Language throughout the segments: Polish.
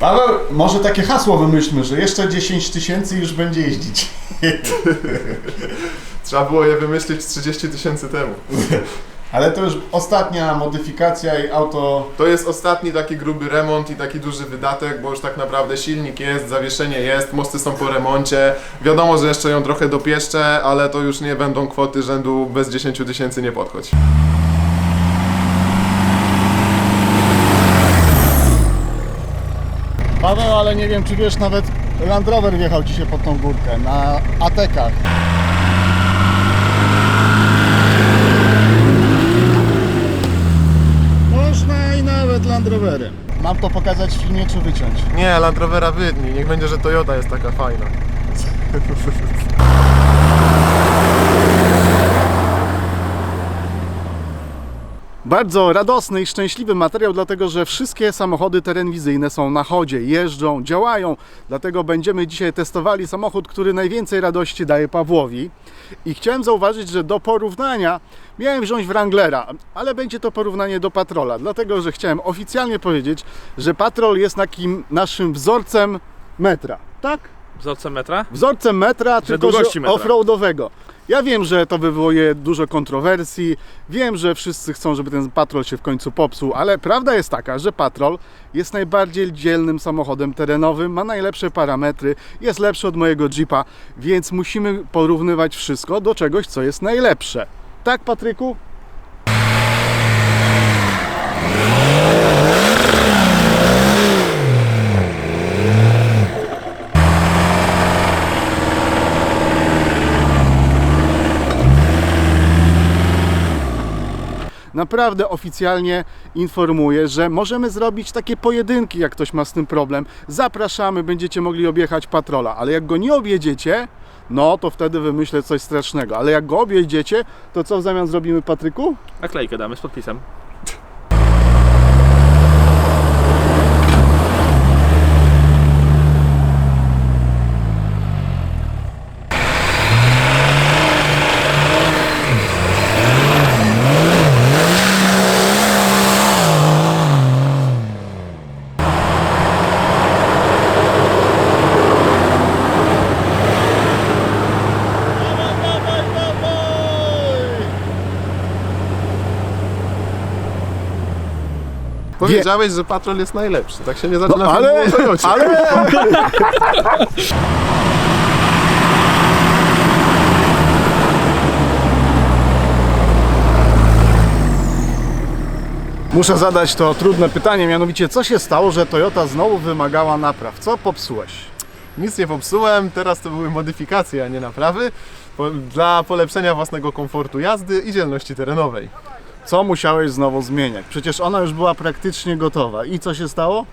Paweł, może takie hasło wymyślmy, że jeszcze 10 tysięcy już będzie jeździć. Trzeba było je wymyślić 30 tysięcy temu. Ale to już ostatnia modyfikacja i auto... To jest ostatni taki gruby remont i taki duży wydatek, bo już tak naprawdę silnik jest, zawieszenie jest, mosty są po remoncie. Wiadomo, że jeszcze ją trochę dopieszczę, ale to już nie będą kwoty rzędu bez 10 tysięcy nie podchodź. Paweł, ale nie wiem, czy wiesz, nawet Land Rover wjechał dzisiaj pod tą górkę na Atekach. Można i nawet Land Rovery. Mam to pokazać w filmie, czy wyciąć? Nie, Land Rovera wydni, niech będzie, że Toyota jest taka fajna. Bardzo radosny i szczęśliwy materiał, dlatego że wszystkie samochody terenwizyjne są na chodzie, jeżdżą, działają. Dlatego będziemy dzisiaj testowali samochód, który najwięcej radości daje Pawłowi. I chciałem zauważyć, że do porównania miałem wziąć Wranglera, ale będzie to porównanie do Patrola, dlatego że chciałem oficjalnie powiedzieć, że Patrol jest takim naszym wzorcem metra. Tak? Wzorcem metra? Wzorcem metra, tylko długości że metra. offroadowego. Ja wiem, że to wywołuje dużo kontrowersji, wiem, że wszyscy chcą, żeby ten patrol się w końcu popsuł, ale prawda jest taka, że patrol jest najbardziej dzielnym samochodem terenowym, ma najlepsze parametry, jest lepszy od mojego Jeepa, więc musimy porównywać wszystko do czegoś, co jest najlepsze. Tak, Patryku? Naprawdę oficjalnie informuję, że możemy zrobić takie pojedynki, jak ktoś ma z tym problem. Zapraszamy, będziecie mogli objechać patrola, ale jak go nie objedziecie, no to wtedy wymyślę coś strasznego. Ale jak go objedziecie, to co w zamian zrobimy, Patryku? Naklejkę damy z podpisem. Powiedziałeś, że Patrol jest najlepszy, tak się nie zaczyna No, ale, ale... Muszę zadać to trudne pytanie, mianowicie co się stało, że Toyota znowu wymagała napraw? Co popsułeś? Nic nie popsułem, teraz to były modyfikacje, a nie naprawy, dla polepszenia własnego komfortu jazdy i dzielności terenowej. Co musiałeś znowu zmieniać? Przecież ona już była praktycznie gotowa. I co się stało?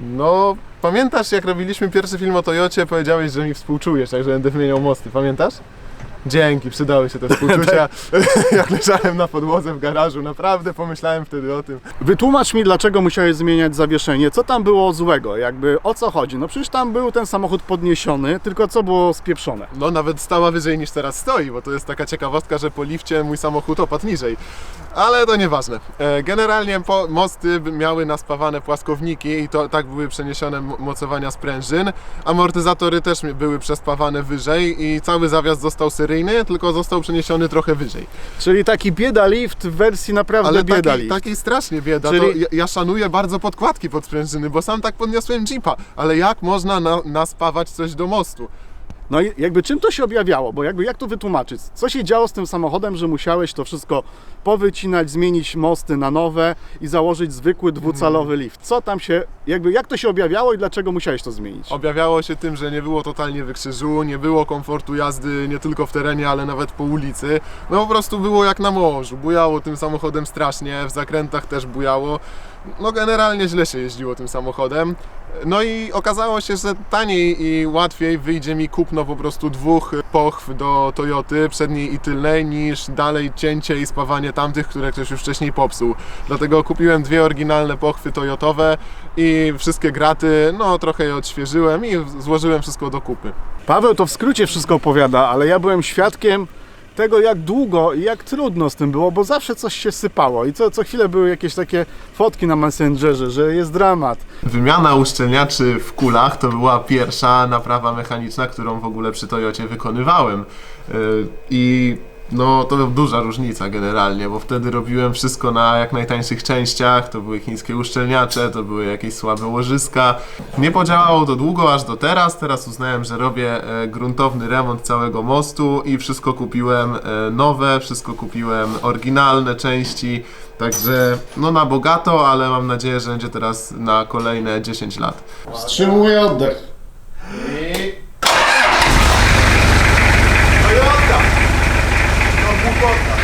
No, pamiętasz jak robiliśmy pierwszy film o Toyocie, powiedziałeś, że mi współczujesz, jak że będę wymieniał mosty, pamiętasz? Dzięki, przydały się te współczucia. jak leżałem na podłodze w garażu, naprawdę pomyślałem wtedy o tym. Wytłumacz mi, dlaczego musiałeś zmieniać zawieszenie. Co tam było złego? Jakby o co chodzi? No przecież tam był ten samochód podniesiony, tylko co było spieprzone? No, nawet stała wyżej niż teraz stoi, bo to jest taka ciekawostka, że po lifcie mój samochód opadł niżej. Ale to nieważne. E, Generalnie mosty miały naspawane płaskowniki i to tak były przeniesione mocowania sprężyn. Amortyzatory też były przespawane wyżej i cały zawias został seryjny, tylko został przeniesiony trochę wyżej. Czyli taki bieda lift w wersji naprawdę Ale bieda taki, lift. takiej strasznie bieda. Czyli- ja, ja szanuję bardzo podkładki pod sprężyny, bo sam tak podniosłem Jeepa. Ale jak można na, naspawać coś do mostu? No i jakby czym to się objawiało? Bo jakby jak to wytłumaczyć? Co się działo z tym samochodem, że musiałeś to wszystko powycinać, zmienić mosty na nowe i założyć zwykły dwucalowy lift? Co tam się, jakby jak to się objawiało i dlaczego musiałeś to zmienić? Objawiało się tym, że nie było totalnie wykrzyżu, nie było komfortu jazdy nie tylko w terenie, ale nawet po ulicy. No po prostu było jak na morzu, bujało tym samochodem strasznie, w zakrętach też bujało. No generalnie źle się jeździło tym samochodem. No i okazało się, że taniej i łatwiej wyjdzie mi kupno po prostu dwóch pochw do Toyoty, przedniej i tylnej, niż dalej cięcie i spawanie tamtych, które ktoś już wcześniej popsuł. Dlatego kupiłem dwie oryginalne pochwy Toyotowe i wszystkie graty, no trochę je odświeżyłem i złożyłem wszystko do kupy. Paweł to w skrócie wszystko opowiada, ale ja byłem świadkiem tego, jak długo i jak trudno z tym było, bo zawsze coś się sypało i co, co chwilę były jakieś takie fotki na Messengerze, że jest dramat. Wymiana uszczelniaczy w kulach to była pierwsza naprawa mechaniczna, którą w ogóle przy Toyocie wykonywałem. Yy, I no to duża różnica generalnie, bo wtedy robiłem wszystko na jak najtańszych częściach, to były chińskie uszczelniacze, to były jakieś słabe łożyska. Nie podziałało to długo aż do teraz, teraz uznałem, że robię e, gruntowny remont całego mostu i wszystko kupiłem e, nowe, wszystko kupiłem oryginalne części, także no na bogato, ale mam nadzieję, że będzie teraz na kolejne 10 lat. Wstrzymuję oddech. Toyota! To głupota.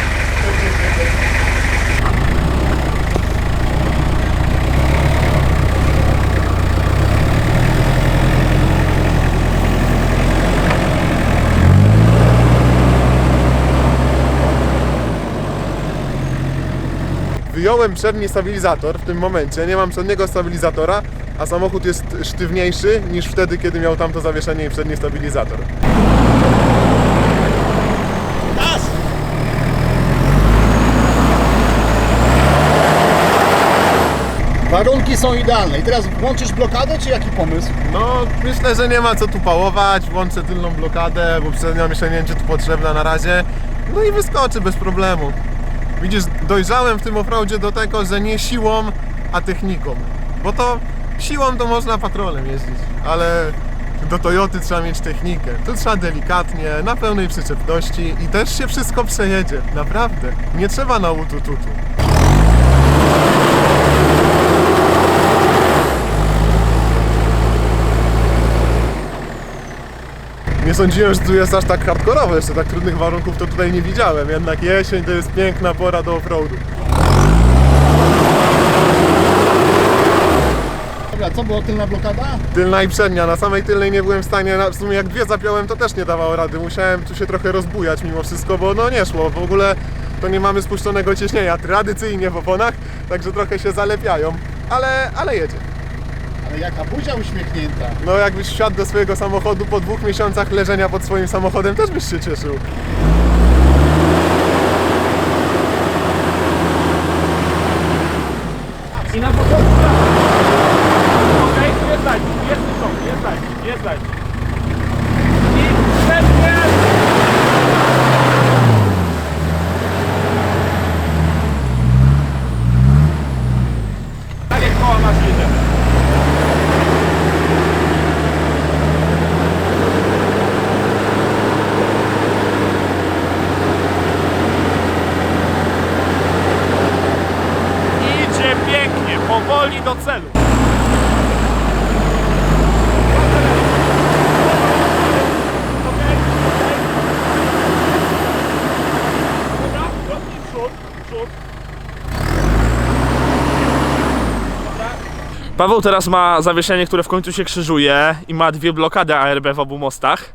Wyjąłem przedni stabilizator w tym momencie, nie mam przedniego stabilizatora, a samochód jest sztywniejszy niż wtedy, kiedy miał tamto zawieszenie i przedni stabilizator. Warunki są idealne. I teraz włączysz blokadę, czy jaki pomysł? No, myślę, że nie ma co tu pałować. Włączę tylną blokadę, bo przednia się nie będzie tu potrzebna na razie. No i wyskoczy bez problemu. Widzisz, dojrzałem w tym offroadzie do tego, że nie siłą, a techniką. Bo to siłą to można patrolem jeździć, ale do Toyoty trzeba mieć technikę. Tu trzeba delikatnie, na pełnej przyczepności i też się wszystko przejedzie. Naprawdę. Nie trzeba na utututu. Nie sądziłem, że tu jest aż tak hardkorowo, jeszcze tak trudnych warunków to tutaj nie widziałem. Jednak jesień to jest piękna pora do offroadu. Dobra, co było tylna blokada? Tylna i przednia, na samej tylnej nie byłem w stanie, na- w sumie jak dwie zapiąłem to też nie dawało rady. Musiałem tu się trochę rozbujać mimo wszystko, bo no nie szło. W ogóle to nie mamy spuszczonego ciśnienia tradycyjnie w oponach, także trochę się zalepiają, ale, ale jedzie. Ale jaka buzia uśmiechnięta. No jakbyś wsiadł do swojego samochodu po dwóch miesiącach leżenia pod swoim samochodem, też byś się cieszył. I na początku. Okej, jest daj, jest wysoko, jest daj, jest. I wstępnie. Tak jak koła masz jedziemy. Idzie pięknie, powoli do celu. Okej, okej. Dobra, drobniej w przód, w przód. Dobra. Paweł teraz ma zawieszenie, które w końcu się krzyżuje i ma dwie blokady ARB w obu mostach.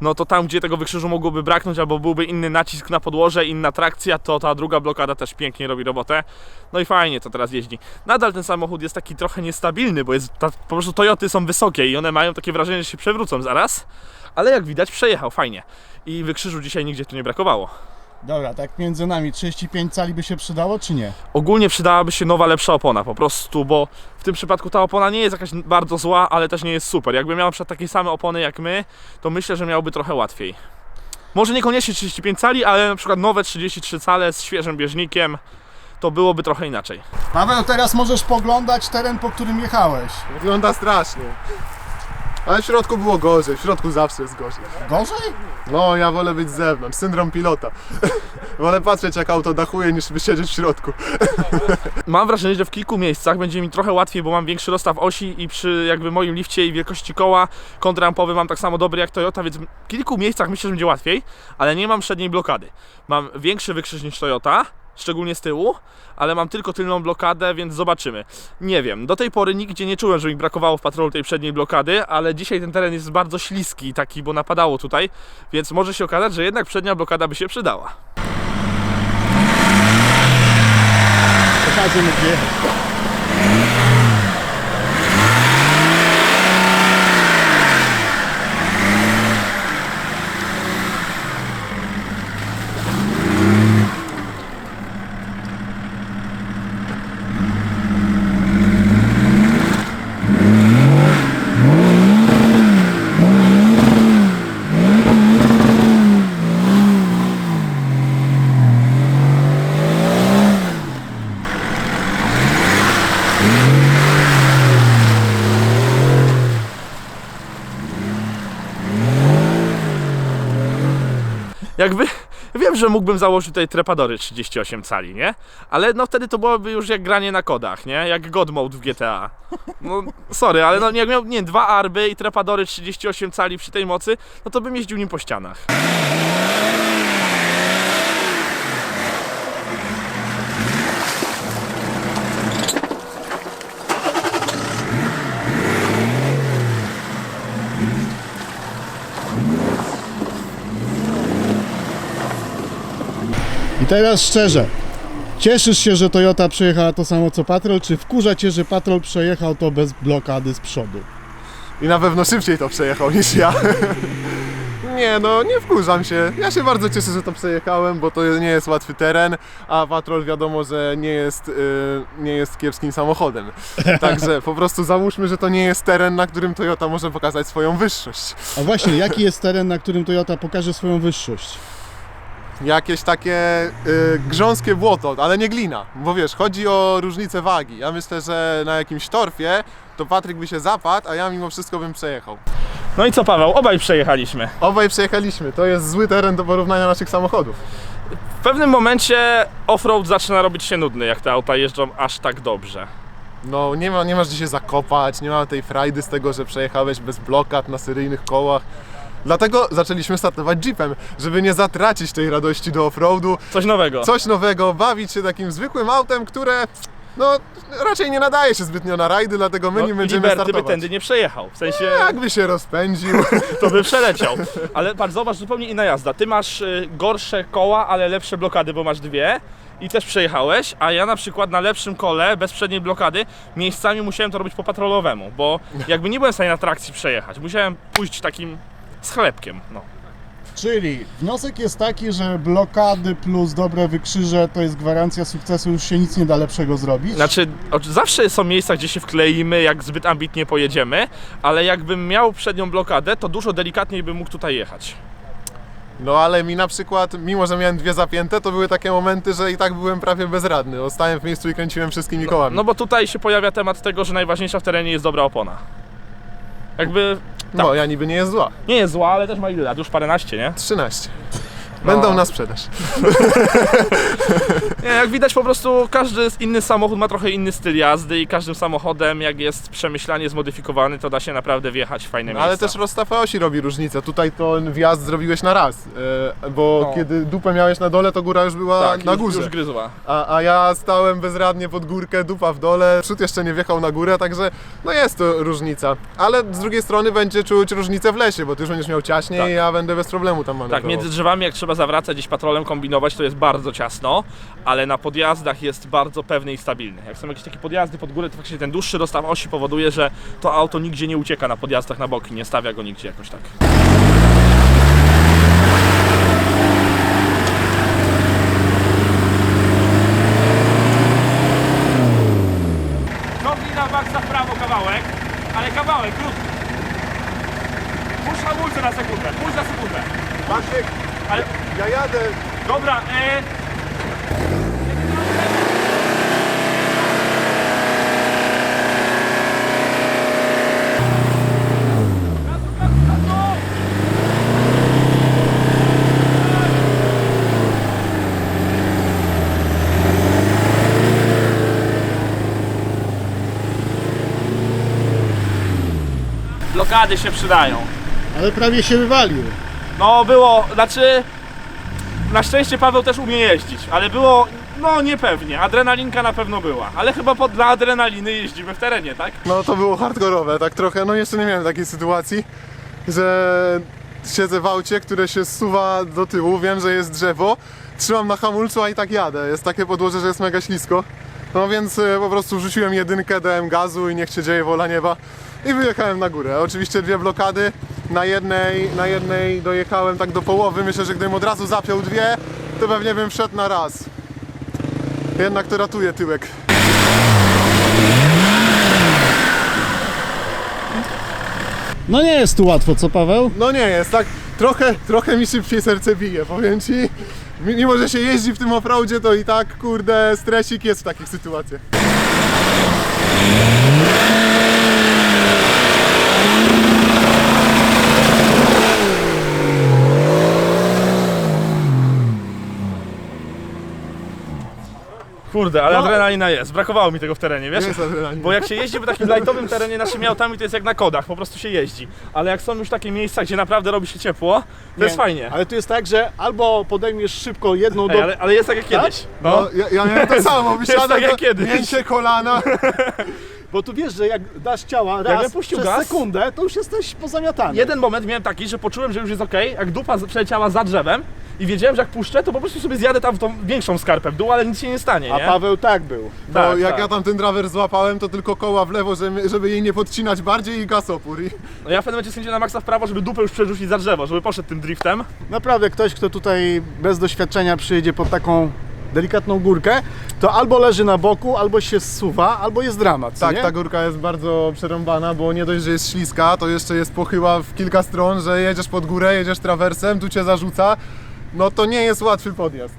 No to tam, gdzie tego wykrzyżu mogłoby braknąć, albo byłby inny nacisk na podłoże, inna trakcja, to ta druga blokada też pięknie robi robotę. No i fajnie to teraz jeździ. Nadal ten samochód jest taki trochę niestabilny, bo jest ta, po prostu Toyoty są wysokie i one mają takie wrażenie, że się przewrócą zaraz. Ale jak widać przejechał fajnie. I wykrzyżu dzisiaj nigdzie tu nie brakowało. Dobra, tak między nami 35 cali by się przydało, czy nie? Ogólnie przydałaby się nowa, lepsza opona po prostu, bo w tym przypadku ta opona nie jest jakaś bardzo zła, ale też nie jest super. Jakby miał na przykład takie same opony jak my, to myślę, że miałby trochę łatwiej. Może niekoniecznie 35 cali, ale na przykład nowe 33 cale z świeżym bieżnikiem, to byłoby trochę inaczej. Paweł, teraz możesz poglądać teren, po którym jechałeś. Wygląda strasznie. Ale w środku było gorzej, w środku zawsze jest gorzej. Gorzej? No, ja wolę być z zewnątrz, syndrom pilota. wolę patrzeć jak auto dachuje niż siedzieć w środku. Mam wrażenie, że w kilku miejscach będzie mi trochę łatwiej, bo mam większy rozstaw osi i przy jakby moim lifcie i wielkości koła kontrarampowy mam tak samo dobry jak Toyota, więc w kilku miejscach myślę, że będzie łatwiej, ale nie mam przedniej blokady. Mam większy wykrzyż niż Toyota, szczególnie z tyłu, ale mam tylko tylną blokadę, więc zobaczymy. Nie wiem, do tej pory nigdzie nie czułem, że mi brakowało w patrolu tej przedniej blokady, ale dzisiaj ten teren jest bardzo śliski taki, bo napadało tutaj, więc może się okazać, że jednak przednia blokada by się przydała. Pokażę mu Jakby wiem, że mógłbym założyć tutaj trepadory 38 cali, nie? Ale no wtedy to byłoby już jak granie na kodach, nie? Jak God Mode w GTA. No sorry, ale no jak miał, nie, dwa arby i trepadory 38 cali przy tej mocy, no to bym jeździł nim po ścianach. I teraz szczerze, cieszysz się, że Toyota przejechała to samo co Patrol, czy wkurza Cię, że Patrol przejechał to bez blokady z przodu? I na pewno szybciej to przejechał niż ja. Nie no, nie wkurzam się. Ja się bardzo cieszę, że to przejechałem, bo to nie jest łatwy teren, a Patrol wiadomo, że nie jest, y, nie jest kiepskim samochodem. Także po prostu załóżmy, że to nie jest teren, na którym Toyota może pokazać swoją wyższość. A właśnie, jaki jest teren, na którym Toyota pokaże swoją wyższość? Jakieś takie y, grząskie błoto, ale nie glina, bo wiesz, chodzi o różnicę wagi. Ja myślę, że na jakimś torfie to Patryk by się zapadł, a ja mimo wszystko bym przejechał. No i co Paweł, obaj przejechaliśmy. Obaj przejechaliśmy, to jest zły teren do porównania naszych samochodów. W pewnym momencie offroad zaczyna robić się nudny, jak te auta jeżdżą aż tak dobrze. No nie, ma, nie masz gdzie się zakopać, nie ma tej frajdy z tego, że przejechałeś bez blokad na seryjnych kołach. Dlatego zaczęliśmy startować jeepem, żeby nie zatracić tej radości do offroadu, Coś nowego. coś nowego, bawić się takim zwykłym autem, które no raczej nie nadaje się zbytnio na rajdy, dlatego my no, nim będziemy Liberty by startować. tędy nie przejechał. W sensie Jakby się rozpędził. to by przeleciał. Ale patrz, zobacz, zupełnie inna jazda. Ty masz y, gorsze koła, ale lepsze blokady, bo masz dwie. I też przejechałeś, a ja na przykład na lepszym kole, bez przedniej blokady, miejscami musiałem to robić po patrolowemu, bo jakby nie byłem w stanie na trakcji przejechać. Musiałem pójść takim chlebkiem. No. Czyli wniosek jest taki, że blokady plus dobre wykrzyże to jest gwarancja sukcesu, już się nic nie da lepszego zrobić. Znaczy, zawsze są miejsca, gdzie się wkleimy, jak zbyt ambitnie pojedziemy, ale jakbym miał przednią blokadę, to dużo delikatniej bym mógł tutaj jechać. No ale mi na przykład, mimo że miałem dwie zapięte, to były takie momenty, że i tak byłem prawie bezradny. Ostałem w miejscu i kręciłem wszystkimi kołami. No bo tutaj się pojawia temat tego, że najważniejsza w terenie jest dobra opona. Jakby no ja niby nie jest zła. nie jest zła, ale też ma ile lat? Już paręnaście, nie? 13. Będą No. na sprzedaż. Nie, jak widać po prostu każdy inny samochód ma trochę inny styl jazdy i każdym samochodem, jak jest przemyślanie zmodyfikowany, to da się naprawdę wjechać w fajne No, miejsca. ale też rozstaw osi robi różnicę. Tutaj to wjazd zrobiłeś na raz, e, bo No. kiedy dupę miałeś na dole, to góra już była tak, na już, górze. już gryzła. A, a ja stałem bezradnie pod górkę, dupa w dole, przód jeszcze nie wjechał na górę, także no jest to różnica. Ale z drugiej strony będzie czuć różnicę w lesie, bo ty już będziesz miał ciaśniej, Tak. a ja będę bez problemu tam Tak, manewrował. między drzewami jak trzeba zawracać, gdzieś patrolem kombinować, to jest bardzo ciasno, ale na podjazdach jest bardzo pewny i stabilny. Jak są jakieś takie podjazdy pod górę, to faktycznie ten dłuższy rozstaw osi powoduje, że to auto nigdzie nie ucieka na podjazdach na boki, nie stawia go nigdzie jakoś tak. Nogi na maksa w prawo kawałek, ale kawałek, krótki. Puść hamulce na sekundę, puść na sekundę. Maciek, Ale ja jadę, Dobra, e... Blokady się przydają. Ale prawie się wywalił. No było, znaczy na szczęście Paweł też umie jeździć, ale było no niepewnie, adrenalinka na pewno była, ale chyba pod, dla adrenaliny jeździmy w terenie, tak? No to było hardkorowe, tak trochę, no jeszcze nie miałem takiej sytuacji, że siedzę w aucie, które się zsuwa do tyłu, wiem, że jest drzewo, trzymam na hamulcu, a i tak jadę. Jest takie podłoże, że jest mega ślisko. No więc e, po prostu rzuciłem jedynkę, dałem gazu i niech się dzieje wola nieba i wyjechałem na górę. Oczywiście dwie blokady, na jednej, na jednej dojechałem tak do połowy, myślę, że gdybym od razu zapiął dwie, to pewnie bym wszedł na raz. Jednak to ratuje tyłek. No nie jest tu łatwo, co Paweł? No nie jest, tak trochę, trochę mi szybciej serce bije, powiem ci. Mimo, że się jeździ w tym offroadzie, to i tak, kurde, stresik jest w takich sytuacjach. Kurde, ale No. adrenalina jest. Brakowało mi tego w terenie, wiesz? Jest adrenalina. Bo jak się jeździ po takim lightowym terenie naszymi autami, to jest jak na kodach, po prostu się jeździ. Ale jak są już takie miejsca, gdzie naprawdę robi się ciepło, to jest fajnie. Ale tu jest tak, że albo podejmiesz szybko jedną Ej, do... ale, ale jest tak jak kiedyś. No. No, ja, ja miałem to samo, wysiadam, tak jak to kiedyś. mięcie kolana. Bo tu wiesz, że jak dasz ciała raz puścił przez gaz- sekundę, to już jesteś pozamiatany. Jeden moment miałem taki, że poczułem, że już jest ok, jak dupa z- przeleciała za drzewem i wiedziałem, że jak puszczę, to po prostu sobie zjadę tam w tą większą skarpę w dół, ale nic się nie stanie, A nie? Paweł tak był. Bo Tak, jak tak. ja tam ten driver złapałem, to tylko koła w lewo, żeby, żeby jej nie podcinać bardziej i gazopór. I... No ja w pewnym momencie skręciłem na maksa w prawo, żeby dupę już przerzucić za drzewo, żeby poszedł tym driftem. Naprawdę ktoś, kto tutaj bez doświadczenia przyjedzie pod taką delikatną górkę, to albo leży na boku, albo się zsuwa, albo jest dramat, co Tak, nie? ta górka jest bardzo przerąbana, bo nie dość, że jest śliska, to jeszcze jest pochyła w kilka stron, że jedziesz pod górę, jedziesz trawersem, tu cię zarzuca. No to nie jest łatwy podjazd.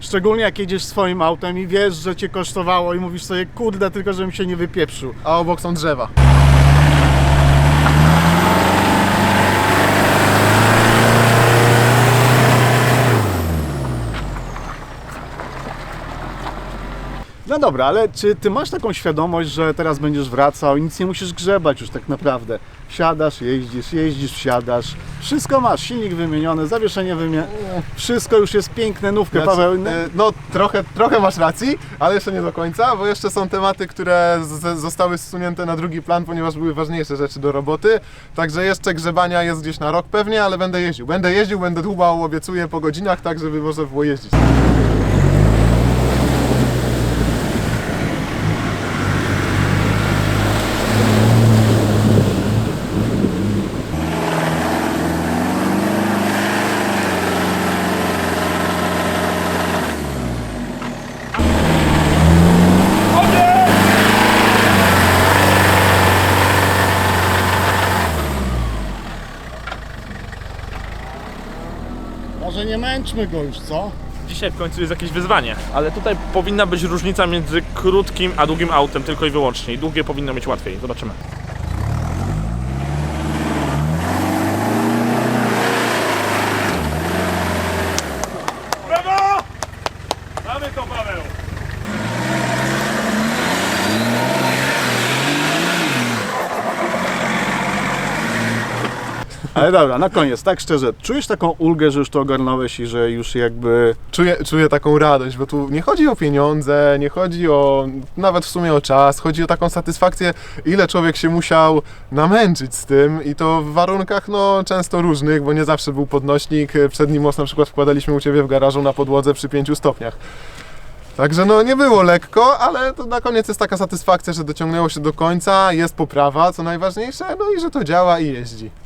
Szczególnie jak jedziesz swoim autem i wiesz, że cię kosztowało i mówisz sobie, kurde, tylko żebym się nie wypieprzył. A obok są drzewa. No dobra, ale czy ty masz taką świadomość, że teraz będziesz wracał i nic nie musisz grzebać już tak naprawdę? Wsiadasz, jeździsz, jeździsz, wsiadasz. Wszystko masz, silnik wymieniony, zawieszenie wymienione. Wszystko już jest piękne, nówkę, Paweł. Znaczy, e, No trochę, trochę masz racji, ale jeszcze nie do końca, bo jeszcze są tematy, które z, zostały zsunięte na drugi plan, ponieważ były ważniejsze rzeczy do roboty. Także jeszcze grzebania jest gdzieś na rok pewnie, ale będę jeździł. Będę jeździł, będę dłubał, obiecuję po godzinach, tak żeby można było jeździć. Może nie męczmy go już, co? Dzisiaj w końcu jest jakieś wyzwanie, ale tutaj powinna być różnica między krótkim a długim autem tylko i wyłącznie. I długie powinno mieć łatwiej, zobaczymy. Ale dobra, na koniec, tak szczerze, czujesz taką ulgę, że już to ogarnąłeś i że już jakby... Czuję, czuję taką radość, bo tu nie chodzi o pieniądze, nie chodzi o nawet w sumie o czas, chodzi o taką satysfakcję, ile człowiek się musiał namęczyć z tym i to w warunkach no często różnych, bo nie zawsze był podnośnik, przedni most na przykład wkładaliśmy u Ciebie w garażu na podłodze przy 5 stopniach. Także no nie było lekko, ale to na koniec jest taka satysfakcja, że dociągnęło się do końca, jest poprawa, co najważniejsze, no i że to działa i jeździ.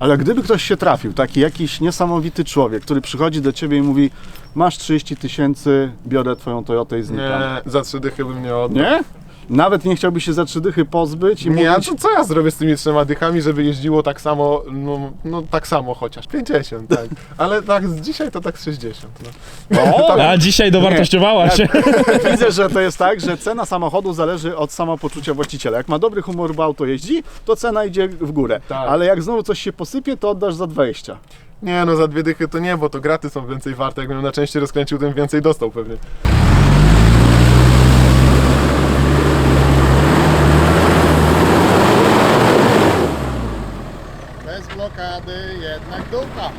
Ale gdyby ktoś się trafił, taki jakiś niesamowity człowiek, który przychodzi do ciebie i mówi masz 30 tysięcy, biorę twoją Toyotę i znikam. Nie, za trzy dychy bym nie oddał. Nie? Nawet nie chciałby się za trzy dychy pozbyć i Nie, a mówić... to co ja zrobię z tymi trzema dychami, żeby jeździło tak samo, no, no tak samo chociaż, 50, tak. Ale tak z dzisiaj to tak z 60. No. A dzisiaj dowartościowała się. Widzę, że to jest tak, że cena samochodu zależy od samopoczucia właściciela. Jak ma dobry humor, bo auto jeździ, to cena idzie w górę. Tak. Ale jak znowu coś się posypie, to oddasz za 20. Nie no, za dwie dychy to nie, bo to graty są więcej warte. Jakbym na części rozkręcił, tym więcej dostał pewnie. Dupa.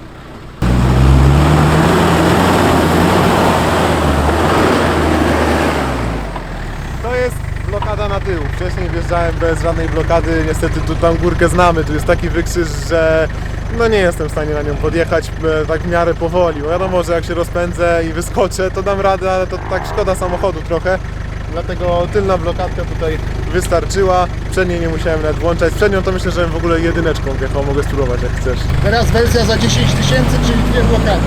To jest blokada na tył. Wcześniej wjeżdżałem bez żadnej blokady. Niestety tu tam górkę znamy. Tu jest taki wykrzyż, że no nie jestem w stanie na nią podjechać e, tak w miarę powoli. Wiadomo, że jak się rozpędzę i wyskoczę, to dam radę, ale to tak szkoda samochodu trochę. Dlatego tylna blokadka tutaj wystarczyła. Przedniej nie musiałem nawet włączać. Z przednią to myślę, że w ogóle jedyneczką jaką mogę spróbować, jak chcesz. Teraz wersja za 10 tysięcy, czyli dwie blokady.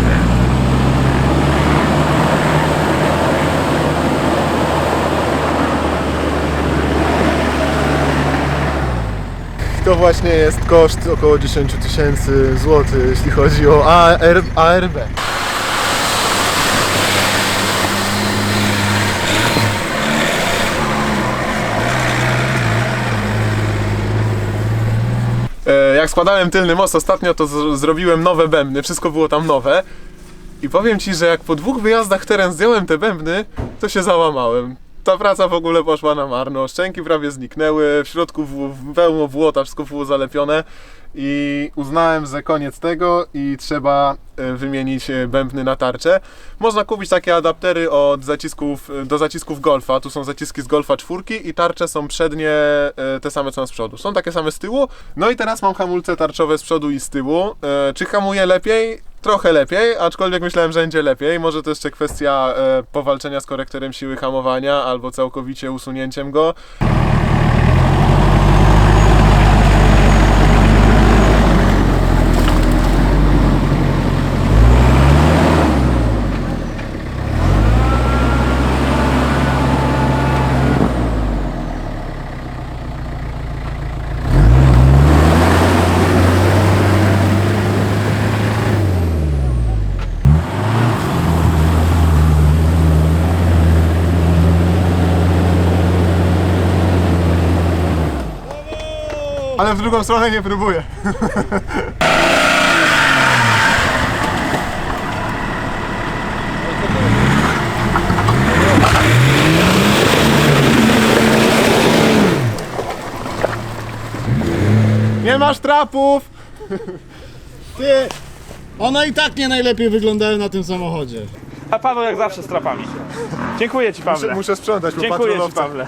To właśnie jest koszt około 10 tysięcy złotych, jeśli chodzi o AR, ARB. Jak składałem tylny most ostatnio, to zrobiłem nowe bębny, wszystko było tam nowe. I powiem Ci, że jak po dwóch wyjazdach teren zdjąłem te bębny, to się załamałem. Ta praca w ogóle poszła na marno, szczęki prawie zniknęły, w środku w- w- pełno błota, wszystko było zalepione i uznałem, że koniec tego i trzeba e, wymienić e, bębny na tarczę. Można kupić takie adaptery od zacisków, e, do zacisków Golfa, tu są zaciski z Golfa czwórki i tarcze są przednie te same co z przodu. Są takie same z tyłu, no i teraz mam hamulce tarczowe z przodu i z tyłu. Czy hamuje lepiej? Trochę lepiej, aczkolwiek myślałem, że będzie lepiej. Może to jeszcze kwestia powalczenia z korektorem siły hamowania albo całkowicie usunięciem go. Ale w drugą stronę nie próbuję. Nie masz trapów! Ty, one i tak nie najlepiej wyglądają na tym samochodzie. A Paweł jak zawsze z trapami. Dziękuję Ci Pawle. Muszę, sprzątać po Dziękuję Ci. Pawle.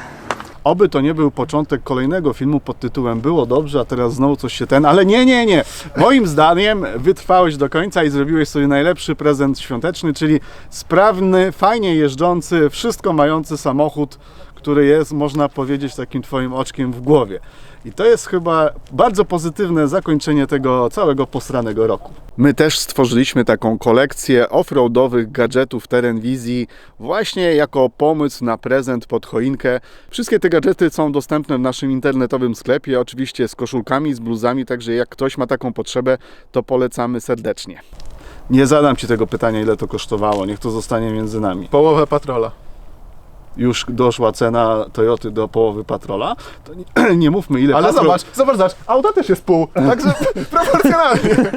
Oby to nie był początek kolejnego filmu pod tytułem Było dobrze, a teraz znowu coś się ten, ale nie, nie, nie. Moim zdaniem wytrwałeś do końca i zrobiłeś sobie najlepszy prezent świąteczny, czyli sprawny, fajnie jeżdżący, wszystko mający samochód, który jest, można powiedzieć, takim twoim oczkiem w głowie. I to jest chyba bardzo pozytywne zakończenie tego całego posranego roku. My też stworzyliśmy taką kolekcję offroadowych gadżetów Teren Wizji właśnie jako pomysł na prezent pod choinkę. Wszystkie te gadżety są dostępne w naszym internetowym sklepie, oczywiście z koszulkami, z bluzami, także jak ktoś ma taką potrzebę, to polecamy serdecznie. Nie zadam Ci tego pytania, ile to kosztowało, niech to zostanie między nami. Połowę patrola. Już doszła cena Toyoty do połowy patrola, to nie, nie mówmy ile Ale patrol... zobacz, zobacz, zobacz, auto też jest pół, także proporcjonalnie.